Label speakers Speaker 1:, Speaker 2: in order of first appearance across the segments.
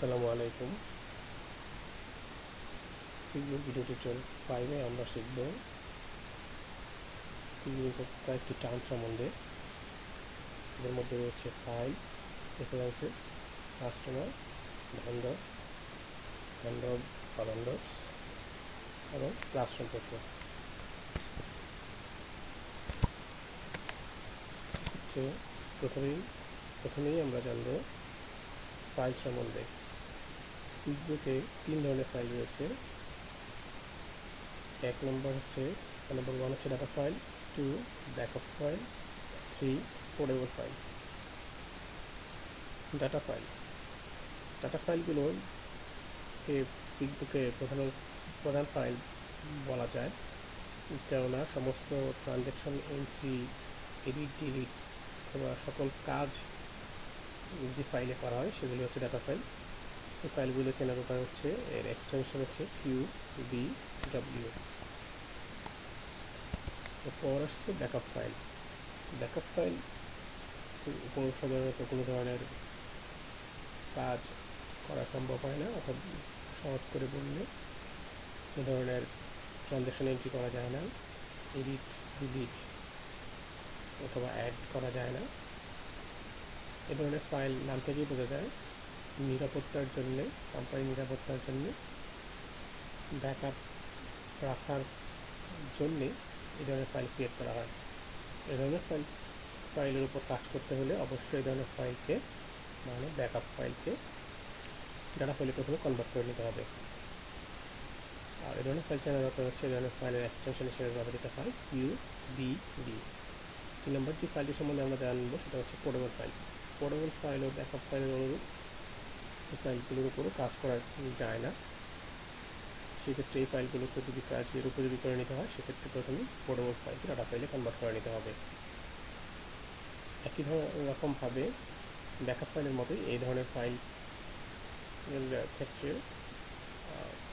Speaker 1: আসসালামু আলাইকুম। Facebook video tutorial ফাইভে আমরা শিখব কয়েকটি টার্ম সম্বন্ধে। এদের মধ্যে রয়েছে file preferences customer vendor vendor বা এবং ক্লাস সম্পর্কে। প্রথমেই প্রথমেই আমরা জানব ফাইল সম্বন্ধে। কুইকবুকে তিন ধরনের ফাইল রয়েছে। এক নম্বর হচ্ছে নম্বর ওয়ান হচ্ছে data file two backup file three portable file data file data ফাইলগুলো কুইকবুকে প্রধান প্রধান ফাইল বলা যায়, কেননা সমস্ত ট্রানজ্যাকশন এন্ট্রি এডিট ডিলিট অথবা সকল কাজ যে ফাইলে করা হয়, সেগুলি হচ্ছে ডাটা ফাইল এই ফাইলগুলো চেনার উপায় হচ্ছে, এর এক্সটেনশন হচ্ছে কিউ বি ডাব্লিউ এরপর আসছে ব্যাকআপ ফাইল ব্যাকআপ ফাইল সাধারণত কোনো ধরনের কাজ করা সম্ভব হয় না অথবা সহজ করে বললে কোনো ধরনের ট্রানজ্যাকশন এন্ট্রি করা যায় না এডিট ডিলিট অথবা অ্যাড করা যায় না। এ ধরনের ফাইল নাম থেকেই বোঝা যায়। নিরাপত্তার জন্যে কোম্পানির নিরাপত্তার জন্যে ব্যাকআপ রাখার জন্যে এই ধরনের ফাইল ক্রিয়েট করা হয়। এ ধরনের ফাইল ফাইলের উপর কাজ করতে হলে অবশ্যই এই ধরনের ফাইলকে মানে ব্যাকআপ ফাইলকে যারা ফাইলে প্রথমে কনভার্ট করে নিতে হবে। আর এই ধরনের ফাইল চেনার ব্যাপার হচ্ছে এই ধরনের ফাইলের এক্সটেনশন হিসেবে ব্যবহৃত হয় কিউ বি ডি তিন নম্বর যে ফাইলটি সম্বন্ধে আমরা জানব, সেটা হচ্ছে পোর্টেবল ফাইল পোর্টেবল ফাইল ও ব্যাকআপ ফাইলের অনুরূপ। এই ফাইলগুলোর উপরও কাজ করা যায় না। সেক্ষেত্রে এই ফাইলগুলোকে যদি কাজের উপযোগী করে নিতে হয়, সেক্ষেত্রে প্রথমে পোর্টেবল ফাইলকে ডাটা ফাইলে কনভার্ট করে নিতে হবে। একই রকমভাবে ব্যাকআপ ফাইলের মতোই এই ধরনের ফাইল ক্ষেত্রে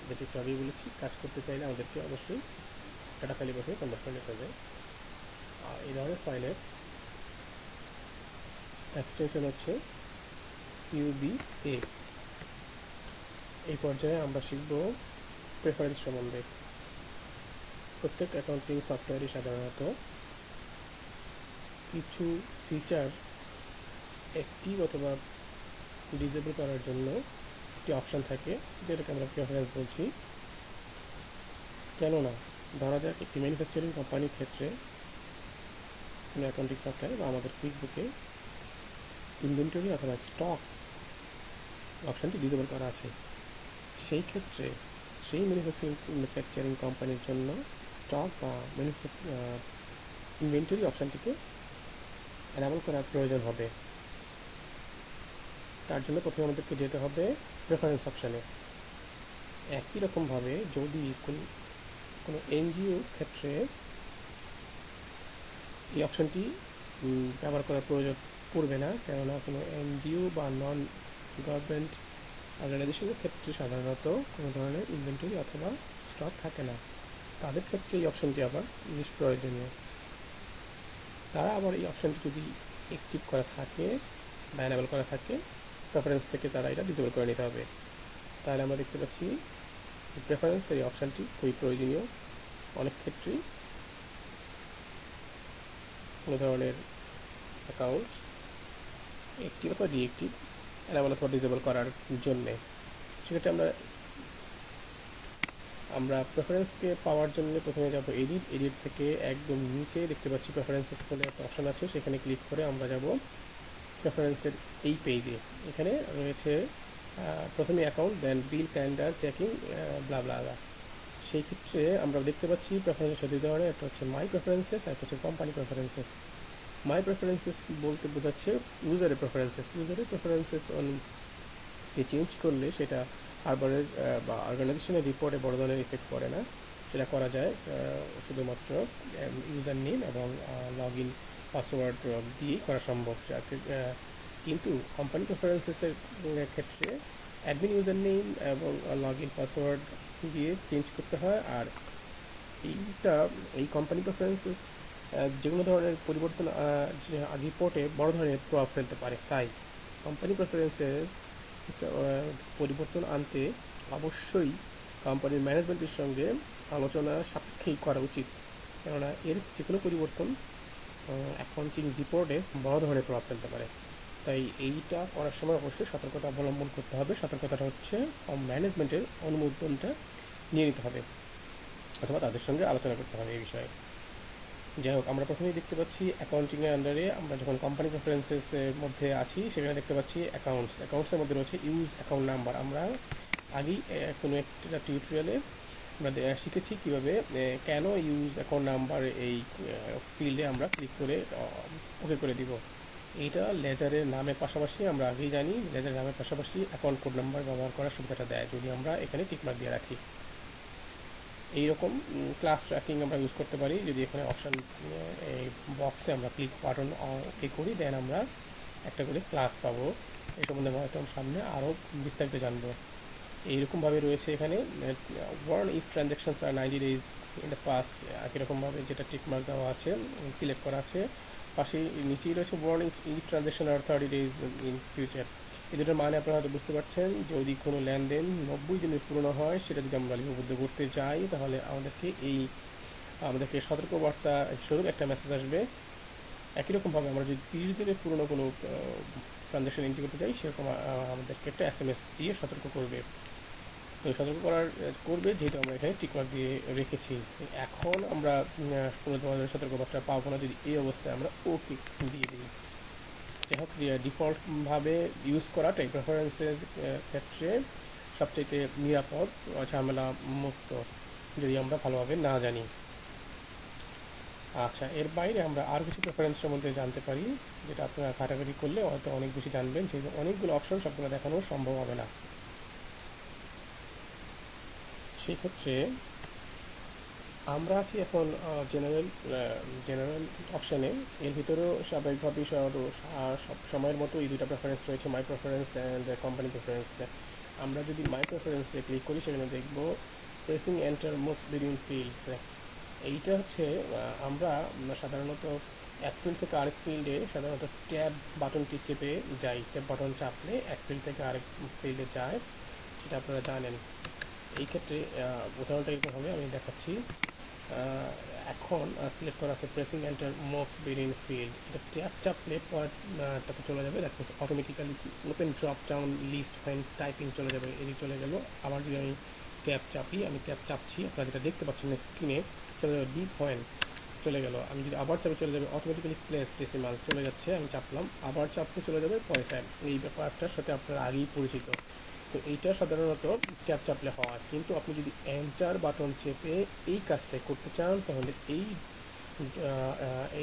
Speaker 1: যেটি একটু আগেই বলেছি, কাজ করতে চাইলে আমাদেরকে অবশ্যই ডাটা ফাইলে প্রথমে কনভার্ট করে নিতে হবে। আর এই ধরনের ফাইলের এক্সটেনশন হচ্ছে ইউবি এ এই পর্যায়ে আমরা শিখব প্রেফারেন্স সম্বন্ধে। প্রত্যেক অ্যাকাউন্টিং সফটওয়্যারই সাধারণত কিছু ফিচার অ্যাক্টিভ অথবা ডিজেবল করার জন্য একটি অপশান থাকে, যেটাকে আমরা প্রেফারেন্স বলছি। কেননা, ধরা যাক একটি ম্যানুফ্যাকচারিং কোম্পানির ক্ষেত্রে কোনো অ্যাকাউন্টিং সফটওয়্যার বা আমাদের কুইকবুকে ইনভেন্টরি অথবা স্টক অপশানটি ডিজেবল করা আছে। সেই ক্ষেত্রে সেই ম্যানুফ্যাকচারিং ম্যানুফ্যাকচারিং কোম্পানির জন্য স্টক বা ম্যানুফ্যাক ইনভেন্টরি অপশানটিকে অ্যানাবল করার প্রয়োজন হবে। তার জন্য প্রথমে আমাদেরকে যেতে হবে প্রেফারেন্স অপশানে একই রকমভাবে যদি কোনো এনজিও ক্ষেত্রে এই অপশানটি ব্যবহার করার প্রয়োজন পড়বে না, কেননা কোনো এনজিও বা নন গভর্নমেন্ট অর্গানাইজেশনের ক্ষেত্রে সাধারণত কোনো ধরনের ইনভেন্টরি অথবা স্টক থাকে না। তাদের ক্ষেত্রে এই অপশানটি আবার নিষ্প্রয়োজনীয়। তারা আবার এই অপশানটি যদি অ্যাক্টিভ করা থাকে বা করা থাকে প্রেফারেন্স থেকে তারা এটা ডিসেবল করে নিতে হবে। তাহলে আমরা দেখতে পাচ্ছি প্রেফারেন্স এই অপশানটি খুবই প্রয়োজনীয়। অনেক ক্ষেত্রেই কোনো ধরনের অ্যাকাউন্ট অ্যাক্টিভ অথবা ডিএক্টিভ অ্যানাবল অথবা ডিসেবল করার জন্যে। সেক্ষেত্রে আমরা আমরা প্রেফারেন্সকে পাওয়ার জন্য প্রথমে যাব এডিট এডিট থেকে একদম নিচে দেখতে পাচ্ছি প্রেফারেন্সেস বলে একটা অপশন আছে। সেখানে ক্লিক করে আমরা যাব প্রেফারেন্সের এই পেজে এখানে রয়েছে প্রথমে account then bill calendar checking blah blah সেই ক্ষেত্রে আমরা দেখতে পাচ্ছি প্রেফারেন্সের দুই ধরনের, একটা হচ্ছে মাই প্রেফারেন্সেস একটা হচ্ছে কোম্পানি প্রেফারেন্সেস মাই প্রেফারেন্সেস বলতে বোঝাচ্ছে ইউজারের প্রেফারেন্সেস ইউজারের প্রেফারেন্সেস কে চেঞ্জ করলে সেটা হারবারের বা অর্গানাইজেশনের রিপোর্টে বড় ধরনের ইফেক্ট পড়ে না। সেটা করা যায় শুধুমাত্র ইউজার নেম এবং লগ ইন পাসওয়ার্ড দিয়েই করা সম্ভব। কিন্তু কোম্পানি প্রেফারেন্সেসের ক্ষেত্রে অ্যাডমিন ইউজার নেম এবং লগ ইন পাসওয়ার্ড দিয়ে চেঞ্জ করতে হয়। আর এইটা, এই কোম্পানি প্রেফারেন্সেস যে কোনো ধরনের পরিবর্তন রিপোর্টে বড় ধরনের প্রভাব ফেলতে পারে। তাই কোম্পানি প্রেফারেন্সেস পরিবর্তন আনতে অবশ্যই কোম্পানির ম্যানেজমেন্টের সঙ্গে আলোচনা সাপেক্ষেই করা উচিত। কেননা এর যে কোনো পরিবর্তন অ্যাকাউন্টিং রিপোর্টে বড় ধরনের প্রভাব ফেলতে পারে। তাই এইটা করার সময় অবশ্যই সতর্কতা অবলম্বন করতে হবে। সতর্কতাটা হচ্ছে ম্যানেজমেন্টের অনুমোদনটা নিয়ে নিতে হবে, অথবা তাদের সঙ্গে আলোচনা করতে হবে এই বিষয়ে। যাই হোক আমরা প্রথমেই দেখতে পাচ্ছি অ্যাকাউন্টিংয়ের আন্ডারে আমরা যখন কোম্পানি প্রেফারেন্সেসের মধ্যে আছি, সেখানে দেখতে পাচ্ছি অ্যাকাউন্টস অ্যাকাউন্টসের মধ্যে রয়েছে ইউজ অ্যাকাউন্ট নাম্বার আমরা আগেই কোনো একটা টিউটোরিয়ালে আমরা শিখেছি কীভাবে কেন ইউজ অ্যাকাউন্ট নাম্বার এই ফিল্ডে আমরা ক্লিক করে ওকে করে দিব। এইটা লেজারের নামের পাশাপাশি আমরা আগেই জানি লেজারের নামের পাশাপাশি অ্যাকাউন্ট কোড নাম্বার ব্যবহার করার সুবিধাটা দেয়, যদি আমরা এখানে টিকমার্ক দিয়ে রাখি। এইরকম ক্লাস ট্র্যাকিং আমরা ইউজ করতে পারি। যদি এখানে অপশান এই বক্সে আমরা ক্লিক বাটন ক্লিক করি দেন আমরা একটা করে ক্লাস পাবো। এই সম্বন্ধে হয়তো সামনে। আরও বিস্তারিত জানব। এইরকমভাবে রয়েছে এখানে। Warn if transactions are ninety days in the past একই রকমভাবে যেটা টিকমার্ক দেওয়া আছে সিলেক্ট করা আছে। পাশে নিচেই রয়েছে warn if if transaction are thirty days in future এই দুটোর মানে আপনারা হয়তো বুঝতে পারছেন যদি কোনো লেনদেন নব্বই দিনের পুরনো হয়, সেটা যদি আমরা লিপিবদ্ধ করতে চাই তাহলে আমাদেরকে এই, আমাদেরকে সতর্কবার্তা স্বরূপ একটা মেসেজ আসবে। একই রকমভাবে আমরা যদি তিরিশ দিনের পুরনো কোনো ট্রানজ্যাকশন এন্ট্রি করতে চাই সেরকম আমাদেরকে একটা এস এম এস দিয়ে সতর্ক করবে। তো সতর্ক করার, করবে যেহেতু আমরা এখানে টিকমার্ক দিয়ে রেখেছি। এখন আমরা কোনো ধরনের সতর্কবার্তা পাবো না যদি এই অবস্থায় আমরা ওকে দিয়ে দিই। ডিফল্টভাবে ইউজ করা টাইপ প্রেফারেন্সেস ক্ষেত্রে সবচেয়ে নিরাপদ, ঝামেলা মুক্ত, যদি আমরা ভালোভাবে না জানি। আচ্ছা এর বাইরে আমরা আর কিছু প্রেফারেন্সের মধ্যে জানতে পারি, যেটা আপনারা ঘাটাঘাটি করলে হয়তো অনেক বেশি জানবেন যেহেতু অনেকগুলো অপশন সবগুলো দেখানো সম্ভব হবে না। সেক্ষেত্রে আমরা আছি এখন জেনারেল জেনারেল অপশানে এর ভিতরেও স্বাভাবিকভাবেই সব সময়ের মতো এই দুইটা প্রেফারেন্স রয়েছে my preference and company preference আমরা যদি মাই প্রেফারেন্সে ক্লিক করি, সেখানে দেখব pressing enter most between fields এইটা হচ্ছে আমরা সাধারণত এক ফিল্ড থেকে আরেক ফিল্ডে সাধারণত ট্যাব বাটনটি চেপে যাই। ট্যাব বাটন চাপলে এক ফিল্ড থেকে আরেক ফিল্ডে যায়। সেটা আপনারা জানেন। এই ক্ষেত্রে উদাহরণটা এরকম হবে আমি দেখাচ্ছি। এখন সিলেক্ট করা আছে pressing enter moves between field এটা ট্যাপ চাপলে পরেরটাতে চলে যাবে। Means automatically open drop down list fine typing চলে যাবে। এদিকে চলে গেল। আবার যদি আমি ট্যাপ চাপি, আমি ট্যাপ চাপছি, আপনারা যেটা দেখতে পাচ্ছেন স্ক্রিনে চলে যাবে ডিপ পয়েন্ট চলে গেল। আমি যদি আবার চাপে, চলে যাবে অটোমেটিক্যালি প্লেস ডেসিমাল চলে যাচ্ছে, আমি চাপলাম। আবার চাপতে চলে যাবে পরে টাইম এই ব্যাপারটার সাথে আপনারা আগেই পরিচিত। তো এইটা সাধারণত ট্যাপ চাপলে হয়। কিন্তু আপনি যদি এন্টার বাটন চেপে এই কাজটা করতে চান, তাহলে এই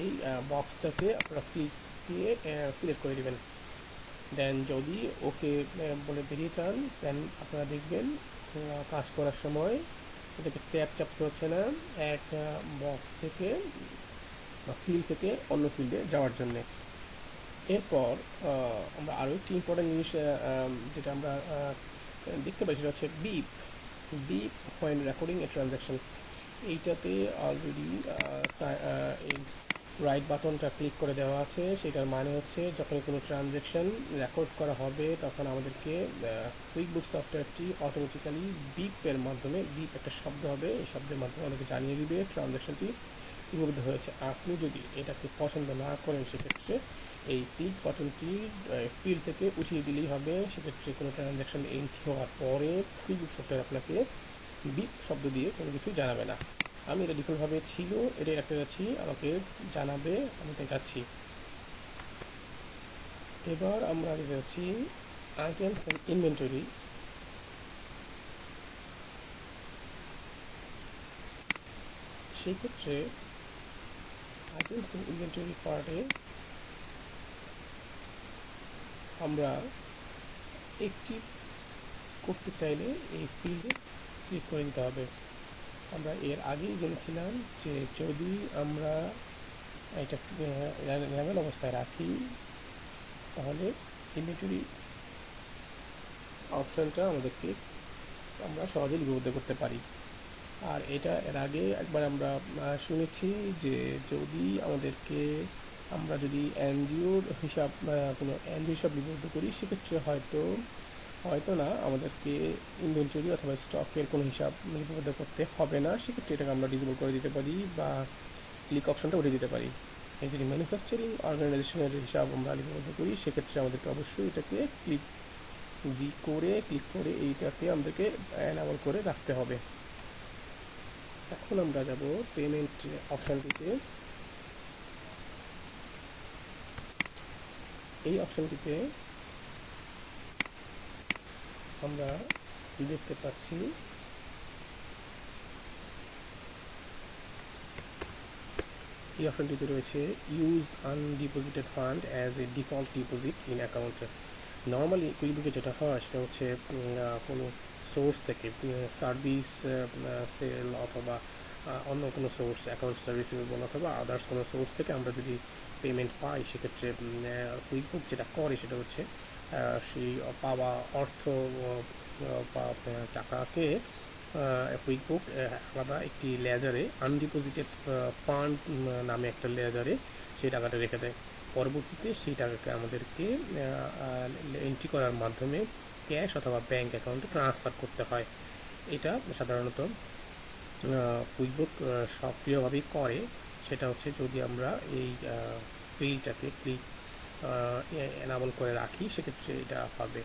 Speaker 1: এই বক্সটাকে আপনারা ক্লিক দিয়ে সিলেক্ট করে দেবেন। দেন যদি ওকে বলে বেরিয়ে চান দেন আপনারা দেখবেন কাজ করার সময় এটাকে ট্যাপ চাপতে হচ্ছে না, এক বক্স থেকে বা ফিল্ড থেকে অন্য ফিল্ডে যাওয়ার জন্যে। এরপর আমরা আরও একটি ইম্পর্টেন্ট জিনিস যেটা আমরা দেখতে পাই, সেটা হচ্ছে beep beep when recording a transaction এইটাতে অলরেডি এই রাইট বাটনটা ক্লিক করে দেওয়া আছে। সেটার মানে হচ্ছে, যখন কোনো ট্রানজ্যাকশন রেকর্ড করা হবে, তখন আমাদেরকে কুইক বুক সফটওয়্যারটি অটোমেটিক্যালি বিপের মাধ্যমে বিপ একটা শব্দ হবে। এই শব্দের মাধ্যমে আমাদেরকে জানিয়ে দিবে ট্রানজ্যাকশনটি লিপিবদ্ধ হয়েছে। আপনি যদি এটাকে পছন্দ না করেন, সেক্ষেত্রে এই ক্লিক বাটনটি ফিল্ড থেকে উঠিয়ে দিলেই হবে। সেক্ষেত্রে কোনো ট্রানজ্যাকশন এন্ট্রি হওয়ার পরে ফিল্ড সফটওয়্যার আপনাকে বিপ শব্দ দিয়ে কোনো কিছু জানাবে না। আমি এটা ডিফল্টভাবে ছিল, এটা একটা যাচ্ছি, আমাকে জানাবে, আমি তাই যাচ্ছি। এবার আমরা যাচ্ছি আইটেমস অ্যান্ড ইনভেন্টরি সেক্ষেত্রে আইটেমস অ্যান্ড ইনভেন্টরি পার্টে আমরা একটি করতে চাইলে এই ফিল্ডে ক্লিক করে দিতে হবে। আমরা এর আগেই জেনেছিলাম যে যদি আমরা এটা লেভেল অবস্থায় রাখি, তাহলে ইনভেন্টরি অপশানটা আমাদেরকে আমরা সহজে লিপিবদ্ধ করতে পারি। আর এটা এর আগে একবার আমরা শুনেছি যে যদি আমাদেরকে আমরা যদি এনজিওর হিসাব কোনো এনজিও হিসাব লিপিবদ্ধ করি, সেক্ষেত্রে হয়তো হয়তো না আমাদেরকে ইনভেন্টরি অথবা স্টকের কোনো হিসাব লিপিবদ্ধ করতে হবে না। সেক্ষেত্রে এটাকে আমরা ডিসেবল করে দিতে পারি বা ক্লিক অপশনটা উঠে দিতে পারি। যদি ম্যানুফ্যাকচারিং অর্গানাইজেশনের হিসাব আমরা লিপিবদ্ধ করি, সেক্ষেত্রে আমাদেরকে অবশ্যই এটাকে ক্লিক দি করে ক্লিক করে এইটাকে আমাদেরকে অ্যানাবল করে রাখতে হবে। এখন আমরা যাব পেমেন্ট অপশানটিতে এই অপশানটিতে আমরা দেখতে পাচ্ছি এই অপশনটিতে রয়েছে use undeposited fund as a default deposit in account normally কুইকবুকে যেটা হয়, সেটা হচ্ছে কোনো সোর্স থেকে সার্ভিস সেল অথবা অন্য কোনো সোর্স অ্যাকাউন্ট রিসিভেবল অথবা আদার্স কোনো সোর্স থেকে আমরা যদি পেমেন্ট পাই, সেক্ষেত্রে কুইকবুক যেটা করে সেটা হচ্ছে সেই পাওয়া অর্থ বা টাকাকে কুইকবুক আলাদা একটি লেজারে আনডিপোজিটেড ফান্ড নামে একটা লেজারে সেই টাকাটা রেখে দেয়। পরবর্তীতে সেই টাকাকে আমাদেরকে এন্ট্রি করার মাধ্যমে ক্যাশ অথবা ব্যাংক অ্যাকাউন্টে ট্রান্সফার করতে হয়। এটা সাধারণত কুইকবুক সক্রিয়ভাবেই করে। সেটা হচ্ছে যদি আমরা এই ফিল্ডটাকে ক্লিক এনাবল করে রাখি, সেক্ষেত্রে এটা হবে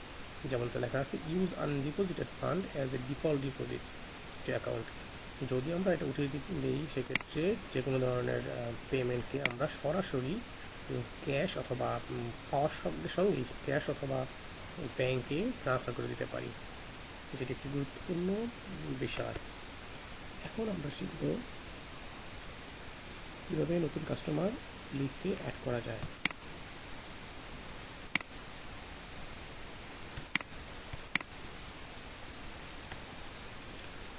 Speaker 1: যেমনটা লেখা আছে use undeposited fund as a default deposit to account যদি আমরা এটা উঠিয়ে দিই সেক্ষেত্রে যে কোনো ধরনের পেমেন্টকে আমরা সরাসরি ক্যাশ অথবা পাওয়ার সঙ্গে সঙ্গেই ক্যাশ অথবা ব্যাংকে ট্রান্সফার করে দিতে পারি। যেটি একটি গুরুত্বপূর্ণ বিষয়। এখন আমরা শিখব কীভাবে নতুন কাস্টমার লিস্টে অ্যাড করা যায়?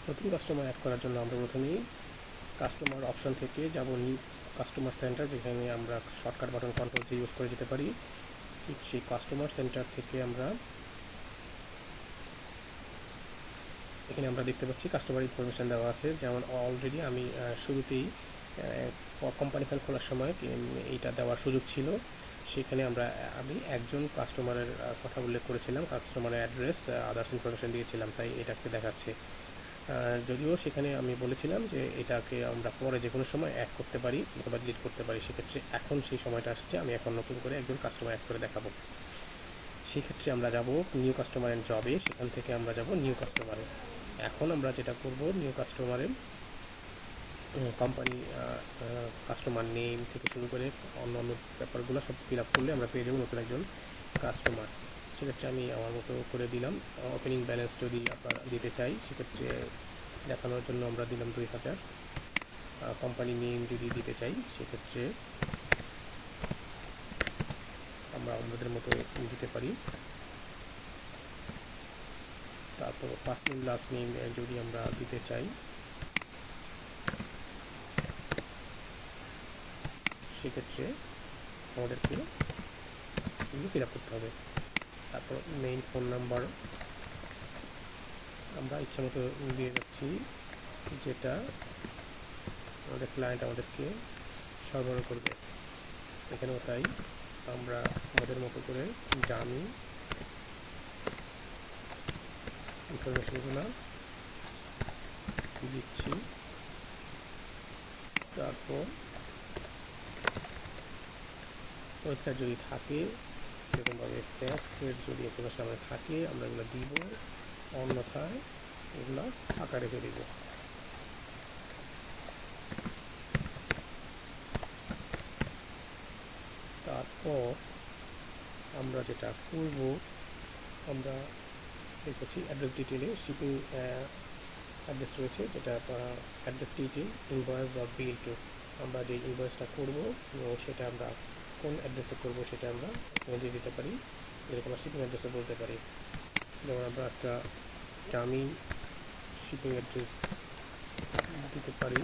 Speaker 1: নতুন কাস্টমার অ্যাড করার জন্য আমরা প্রথমেই কাস্টমার অপশন থেকে যাব নিউ কাস্টমার সেন্টার যেখানে আমরা শর্টকাট বাটন কন্ট্রোল যে ইউজ করে যেতে পারি। ঠিক সেই কাস্টমার সেন্টার থেকে আমরা এখানে আমরা দেখতে পাচ্ছি কাস্টমার ইনফরমেশান দেওয়া আছে। যেমন অলরেডি আমি শুরুতেই কোম্পানি ফাইল খোলার সময় এইটা দেওয়ার সুযোগ ছিল। সেখানে আমরা, আমি একজন কাস্টমারের কথা উল্লেখ করেছিলাম কাস্টমারের অ্যাড্রেস আদার্স ইনফরমেশান দিয়েছিলাম, তাই এটাকে দেখাচ্ছে। যদিও সেখানে আমি বলেছিলাম যে এটাকে আমরা পরে যে কোনো সময় অ্যাড করতে পারি অথবা ডিলিট করতে পারি, সেক্ষেত্রে এখন সেই সময়টা আসছে, আমি এখন নতুন করে একজন কাস্টমার অ্যাড করে দেখাবো। সেই ক্ষেত্রে আমরা যাব নিউ কাস্টমার অ্যান্ড জবে সেখান থেকে আমরা যাব নিউ কাস্টমারে এখন আমরা যেটা করব নিউ কাস্টমারে কোম্পানি কাস্টমার নেম থেকে শুরু করে অন্য অন্য ব্যাপারগুলো সব ফিল আপ করলে আমরা পেয়ে যাব নতুন একজন কাস্টমার সেক্ষেত্রে আমি আমার মতো করে দিলাম। ওপেনিং ব্যালেন্স যদি আপনার দিতে চাই, সেক্ষেত্রে দেখানোর জন্য আমরা দিলাম দুই হাজার। কোম্পানি নেম যদি দিতে চাই, সেক্ষেত্রে আমরা আমাদের মতো দিতে পারি। তারপর ফার্স্ট নেম লাস্ট নেম যদি আমরা দিতে চাই সেক্ষেত্রে আমাদেরকে এগুলো ফিল আপ করতে হবে। তারপর মেইন ফোন নাম্বার আমরা ইচ্ছা মতো দিয়ে যাচ্ছি, যেটা আমাদের ক্লায়েন্ট আমাদেরকে সরবরাহ করবে। এখানেও তাই, আমরা আমাদের মতো করে ডামি ইনফরমেশনগুলো দিচ্ছি। তারপর ওয়েবসাইট যদি থাকে সেরকমভাবে ফ্যাক্সের যদি একটু সামনে থাকে, আমরা এগুলো দিব। অন্যথায় এগুলো ফাঁকা রেখে দিব। তারপর আমরা যেটা করব, আমরা দেখছি অ্যাড্রেস ডিটেলে শিপিং অ্যাড্রেস রয়েছে, যেটা address detail invoice of bill to আমরা যে ইনভয়েসটা করব সেটা আমরা কোন অ্যাড্রেসে করব সেটা আমরা এখানে দিয়ে দিতে পারি। এরকম শিপিং অ্যাড্রেসে বলতে পারি। যেমন আমরা একটা ডামি শিপিং অ্যাড্রেস দিতে পারি।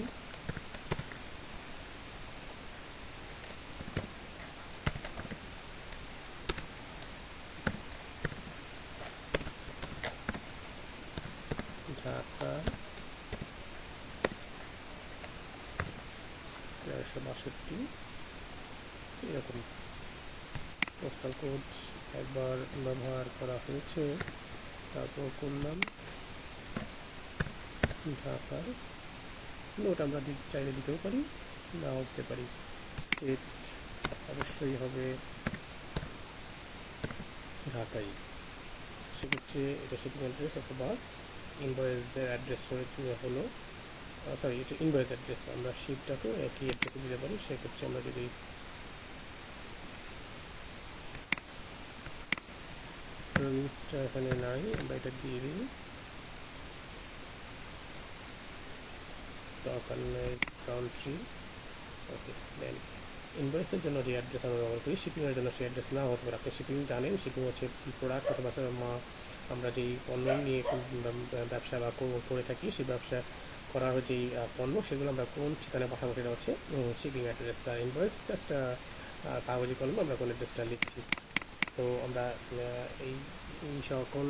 Speaker 1: তেরোশো বাষট্টি। এরকম পোস্টাল কোড একবার ব্যবহার করা হয়েছে। তারপর করলাম ঢাকার। নোট আমরা চাইলে দিতেও পারি, নাও দিতে পারি। স্টেট অবশ্যই হবে ঢাকাই। সেক্ষেত্রে এটা শিপিং অ্যাড্রেস অথবা ইনভয়েসের অ্যাড্রেস হলো। সরি এটা ইনভয়েস অ্যাড্রেস আমরা শিপটাকেও একই অ্যাড্রেসে দিতে পারি। সেক্ষেত্রে আমরা যদি প্রভিন্সটা এখানে নাই, আমরা এটা দিয়ে দিই। দরকার নেই কাউন্ট্রি ওকে দেন ইনভয়েসের জন্য যে অ্যাড্রেস আমরা ব্যবহার করি শিপিংয়ের জন্য সেই অ্যাড্রেস না হতে পারে। আপনি শিপিং জানেন শিপিং হচ্ছে প্রোডাক্ট অথবা আমরা যেই পণ্য নিয়ে ব্যবসা বা করে থাকি, সেই ব্যবসা করার যেই পণ্য, সেগুলো আমরা কোন ঠিকানায় পাঠাবো সেটা হচ্ছে শিপিং অ্যাড্রেস আর ইনভয়েস জাস্ট কাগজে কলমে আমরা কোন অ্যাড্রেসটা লিখছি। তো আমরা এই সকল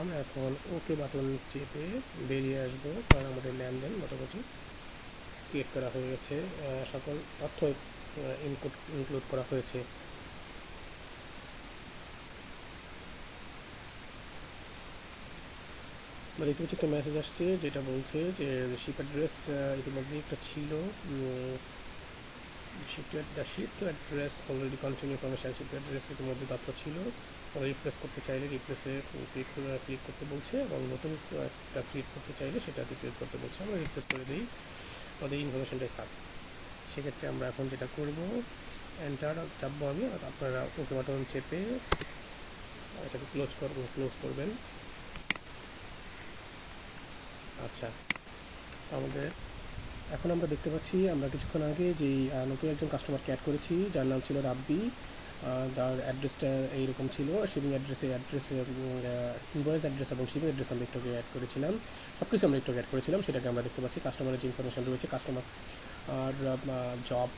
Speaker 1: আমরা এখন ওকে বাটন চেপে বেরিয়ে আসব, কারণ আমাদের লেনদেন মোটামুটি ক্রিয়েট করা হয়ে গেছে সকল তথ্য ইনপুট ইনক্লুড করা হয়েছে। মানে ইতিমধ্যে একটা মেসেজ আসছে, যেটা বলছে যে শিপ অ্যাড্রেস ইতিমধ্যে একটা ছিল ship to the ship to address already continue information ship to address ইতিমধ্যে তথ্য ছিল। রিপ্লেস করতে চাইলে রিপ্লেসে ক্লিক ক্লিক করতে বলছে এবং নতুন একটা ক্রিয়েট করতে চাইলে সেটাতে ক্লিক করতে বলছে। আমরা রিপ্লেস করে দিই, আমাদের ইনফরমেশনটাই থাক সেক্ষেত্রে আমরা এখন যেটা করব এন্টার চাপবো আমি আপনারা ওকে বাটন চেপে এটাকে ক্লোজ করব ক্লোজ করবেন। আচ্ছা আমাদের এখন আমরা দেখতে পাচ্ছি, আমরা কিছুক্ষণ আগে যেই নতুন একজন কাস্টমারকে অ্যাড করেছি, যার নাম ছিল রাব্বি যার অ্যাড্রেসটা এইরকম ছিল শিপিং অ্যাড্রেসে অ্যাড্রেসে ইনভয়েস অ্যাড্রেস এবং শিপিং অ্যাড্রেস আমরা একটু অ্যাড করেছিলাম। সব কিছু আমরা একটু অ্যাড করেছিলাম, সেটাকে আমরা দেখতে পাচ্ছি কাস্টমারের যে ইনফরমেশন রয়েছে কাস্টমার আর জব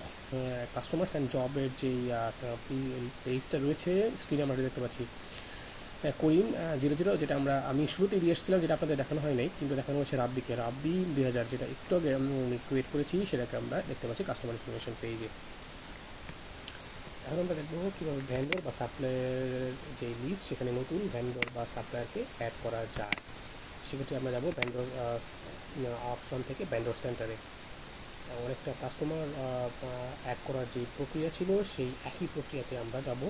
Speaker 1: কাস্টমার্স অ্যান্ড জবের যেই পেজটা রয়েছে স্ক্রিনে আমরা দেখতে পাচ্ছি। করিম জিরো জিরো যেটা আমরা, আমি শুরুতেই দিয়ে এসেছিলাম, যেটা আপনাদের দেখানো হয় নাই, কিন্তু দেখানো হচ্ছে রাব্বিকে। রাব্বি দুই হাজার, যেটা একটু আগে ক্রিয়েট করেছি, সেটাকে আমরা দেখতে পাচ্ছি কাস্টমার ইনফরমেশন পেজে এখন আমরা দেখব কীভাবে ভ্যান্ডর বা সাপ্লায়ারের যে লিস্ট সেখানে নতুন ভ্যান্ডর বা সাপ্লায়ারকে অ্যাড করা যায়। সেক্ষেত্রে আমরা যাব ভ্যান্ডর অপশন থেকে ভ্যান্ডর সেন্টারে অনেকটা কাস্টমার অ্যাড করার যে প্রক্রিয়া ছিল, সেই একই প্রক্রিয়াতে আমরা যাব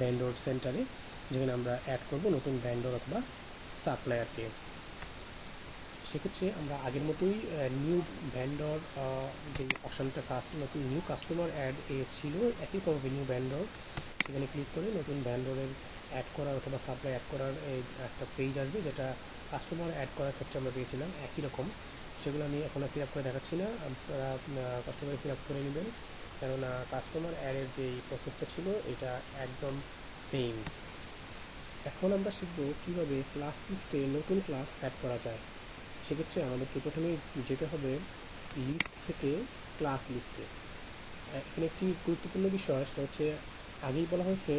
Speaker 1: ভ্যান্ডর সেন্টারে যেখানে আমরা অ্যাড করব নতুন ভ্যান্ডর অথবা সাপ্লায়ারকে সেক্ষেত্রে আমরা আগের মতোই নিউ ভ্যান্ডর যে অপশানটা কাস্ট নতুন নিউ কাস্টমার অ্যাড এ ছিল, একই রকম নিউ ভ্যান্ডর সেখানে ক্লিক করে নতুন ভ্যান্ডরের অ্যাড করার অথবা সাপ্লাই অ্যাড করার একটা পেজ আসবে, যেটা কাস্টমার অ্যাড করার ক্ষেত্রে আমরা পেয়েছিলাম একই রকম। সেগুলো আমি এখন ফিল আপ করে দেখাচ্ছি না, আপনারা কাস্টমার ফিল আপ করে নেবেন। কেননা কাস্টমার অ্যাডের যে প্রসেসটা ছিল, এটা একদম সেম এখন আমরা শিখব কীভাবে ক্লাস লিস্টে নতুন ক্লাস অ্যাড করা যায়। সেক্ষেত্রে আমাদেরকে প্রথমে যেতে হবে লিস্ট থেকে ক্লাস লিস্টে। এখানে একটি গুরুত্বপূর্ণ বিষয়, সেটা হচ্ছে আগেই বলা হয়েছে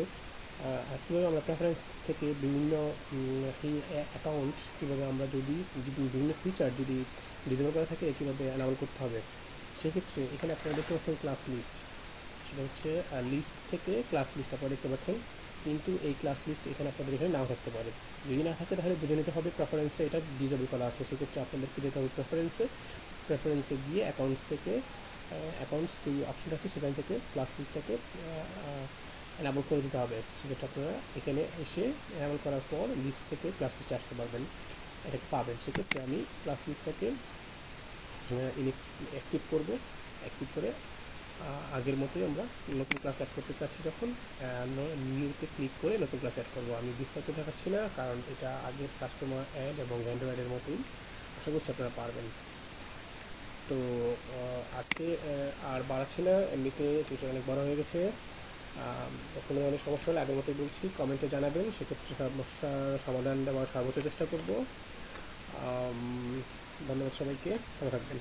Speaker 1: কীভাবে আমরা প্রেফারেন্স থেকে বিভিন্ন অ্যাকাউন্ট কীভাবে আমরা যদি বিভিন্ন ফিচার যদি ডিজেবল করা থাকে, কীভাবে অ্যানাবল করতে হবে। সেক্ষেত্রে এখানে আপনারা দেখতে পাচ্ছেন ক্লাস লিস্ট সেটা হচ্ছে লিস্ট থেকে ক্লাস লিস্ট আপনারা দেখতে পাচ্ছেন। কিন্তু এই ক্লাস লিস্ট এখানে আপনাদের এখানে নাও থাকতে পারে। যদি না থাকে তাহলে বুঝে নিতে হবে প্রেফারেন্সে এটা ডিজেবল করা আছে। সেক্ষেত্রে আপনাদেরকে যেতে হবে প্রেফারেন্সে প্রেফারেন্সে গিয়ে অ্যাকাউন্টস থেকে অ্যাকাউন্টস যে অপশনটা আছে সেখান থেকে ক্লাস লিস্টটাকে অ্যানাবল করে দিতে হবে। সেক্ষেত্রে আপনারা এখানে এসে অ্যানাবল করার পর লিস্ট থেকে ক্লাস লিস্টে আসতে পারবেন। এটাকে পাবেন। সেক্ষেত্রে আমি ক্লাস লিস্টটাকে অ্যাক্টিভ করব। অ্যাক্টিভ করে আগের মতোই আমরা নতুন ক্লাস অ্যাড করতে চাচ্ছি যখন নিউতে ক্লিক করে নতুন ক্লাস অ্যাড করব। আমি বিস্তারিত দেখাচ্ছি না, কারণ এটা আগের কাস্টমার অ্যাড এবং ভ্যান্ডো অ্যাডের মতোই। আশা করছি আপনারা পারবেন। তো আজকে আর বাড়াচ্ছি না। এমনিতে টিউশন অনেক বড় হয়ে গেছে। কোনো ধরনের সমস্যা হলে আগের মতোই বলছি কমেন্টে জানাবেন। সেক্ষেত্রে সমস্যার সমাধান দেওয়ার সর্বোচ্চ চেষ্টা করব। ধন্যবাদ সবাইকে। ভালো থাকবেন।